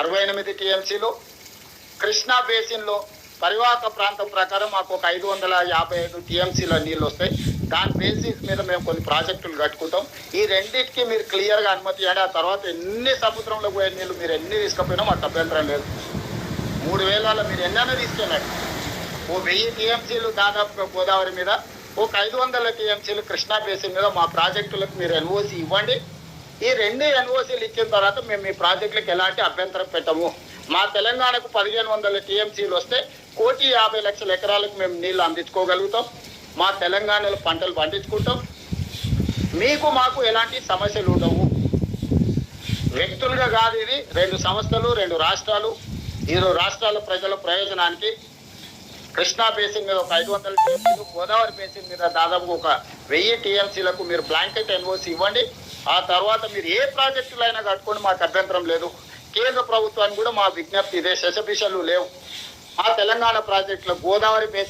అరవై ఎనిమిది టీఎంసీలు. కృష్ణా బేసిన్లో పరివాహక ప్రాంతం ప్రకారం మాకు ఒక ఐదు వందల యాభై ఐదు టీఎంసీల నీళ్ళు వస్తాయి దాని బేసిస్ మీద మేము కొన్ని ప్రాజెక్టులు కట్టుకుంటాం. ఈ రెండింటికి మీరు క్లియర్గా అనుమతి ఇవ్వండి. ఆ తర్వాత ఎన్ని సముద్రంలో పోయే నీళ్ళు మీరు ఎన్ని తీసుకుపోయినా మాకు అభ్యంతరం లేదు మూడు వేల మీరు ఎన్నైనా తీసుకెళ్ళండి. ఓ వెయ్యి టీఎంసీలు దాదాపుగా గోదావరి మీద ఒక ఐదు వందల టీఎంసీలు కృష్ణా బేసిన్ మీద మా ప్రాజెక్టులకు మీరు ఎన్ఓసి ఇవ్వండి. ఈ రెండు ఎన్ఓసీలు ఇచ్చిన తర్వాత మేము మీ ప్రాజెక్టులకు ఎలాంటి అభ్యంతరం పెట్టము. మా తెలంగాణకు పదిహేను వందల టీఎంసీలు వస్తే కోటి యాభై లక్షల ఎకరాలకు మేము నీళ్ళు అందించుకోగలుగుతాం. మా తెలంగాణలో పంటలు పండించుకుంటాం. మీకు మాకు ఎలాంటి సమస్యలు ఉండవు. వ్యక్తులుగా కాదు ఇది. రెండు సంస్థలు రెండు రాష్ట్రాలు. ఇరు రాష్ట్రాల ప్రజల ప్రయోజనానికి కృష్ణా బేసిన్ మీద ఒక ఐదు వందల టీఎంసీలు గోదావరి బేసిన్ మీద దాదాపు ఒక వెయ్యి టీఎంసీలకు మీరు బ్లాంకెట్ ఎన్ఓసి ఇవ్వండి. ఆ తర్వాత మీరు ఏ ప్రాజెక్టులు అయినా కట్టుకోండి మాకు అభ్యంతరం లేదు. కేంద్ర ప్రభుత్వానికి కూడా మా విజ్ఞప్తి ఇదే. శశభిషలు లేవు. ఆ తెలంగాణ ప్రాజెక్టులో గోదావరి బేసిన్